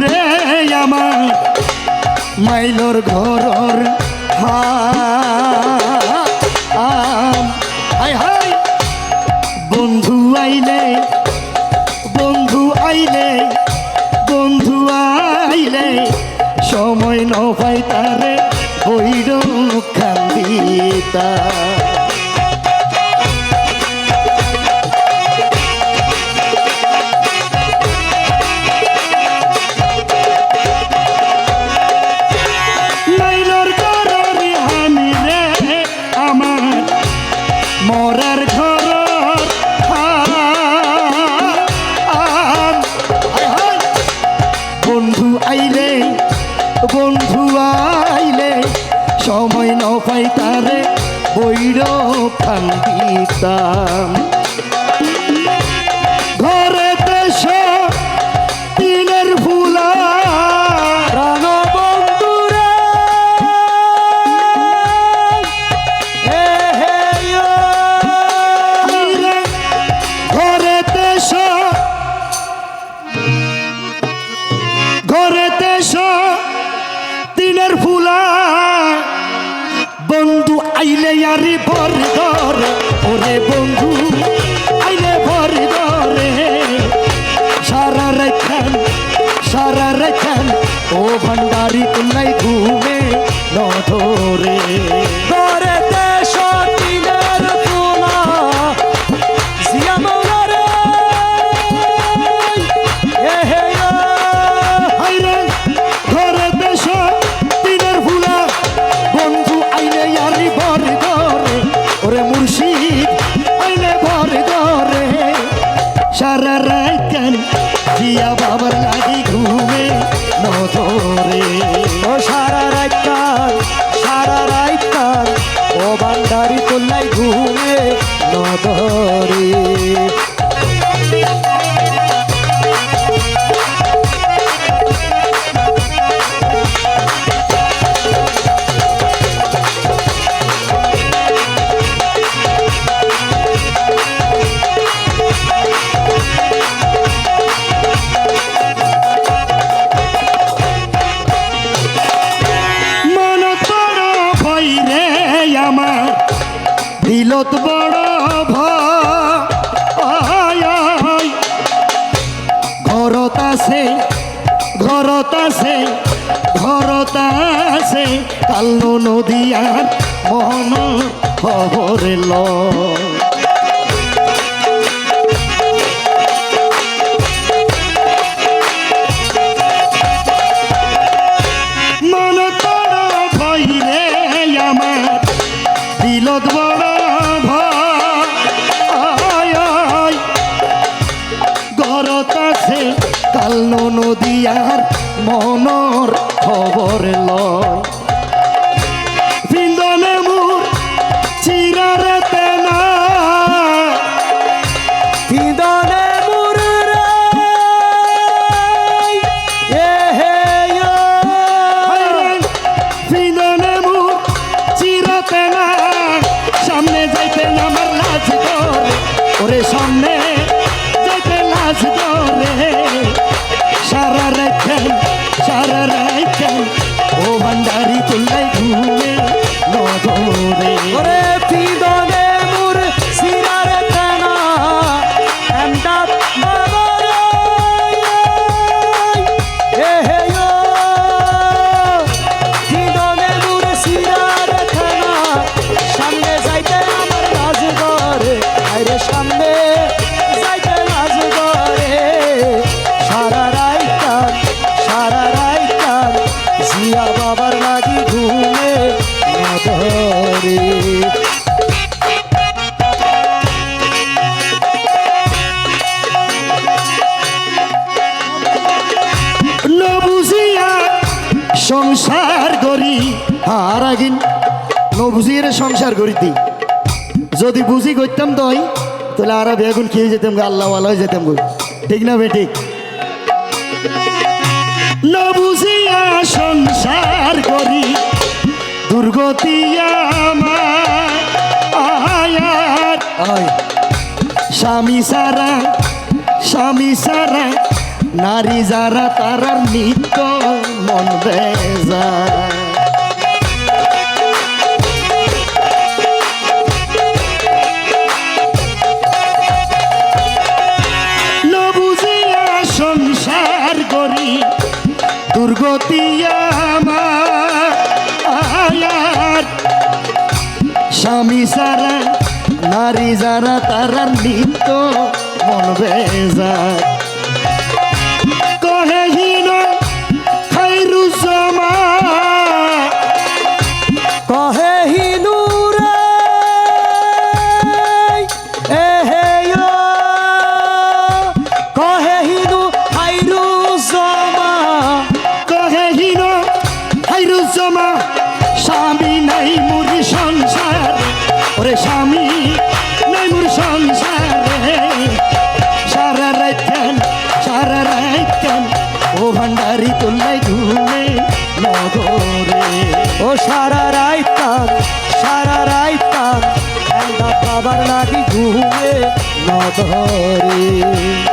রে আমার মাইলর ঘরর high high বন্ধু আইলে বন্ধু আইলে বন্ধু আইলে, সময় ন পাই তারে বৈর খান্দিতা। বন্ধু আইলে বন্ধু আইলে সময় ন পাই তারে বৈর আইলে আরে ভর ওরে বন্ধু, আইলে ভর সারা রেখান সারা রেখান ও ভান্ডারি তুলাই ঘুমে। দিলত বড় ভয়। ঘরত আছে ঘরত আছে ঘরত আছে। কাল্লো নদীয়ার মন খবরে লয়। কাল্লো নদীয়ার মনর খবর লয় পিন্দনে মুর চিরারে তেনা। তিদনে মুররে এ হে ইয়ো। পিন্দনে মুর চিরাতে না সামনে যাইতে আমার ধরে ওরে সামনে লাজ ও ভান্ডারি তুলাই ঘুমে নধরে নবুঝিয়ে সংসার করিতি যদি বুঝি করতাম তই তাহলে আর বেগুন খেয়ে যেতাম গো আল্লাহ আল্লাহ যেতাম গো। ঠিক না বে ঠিক? নবুঝিয়া সংসার করি দুর্গতি আমার আয়ার স্বামী সারা স্বামী সারা নারী যারা তারার নিত্য মন বেজার। স্বামী সারা, নারী যারা তারা নিত্য মন বেজার কহেহীন খাইরু জমা। কহে হিনুরে এ হে ইয়ো। কহে হিনু হাইরু জমা। কহেহীন স্বামী নাই মুরি ওরে স্বামী, নাই মুর সংসারে। সারা রাইতেন সারা রাইতেন ও ভান্ডারি তুল্লাই ঘুমে নগরে। ও সারা রাইতান সারা রাইতান এন্দা বাবার লাগি ঘুমে নধরে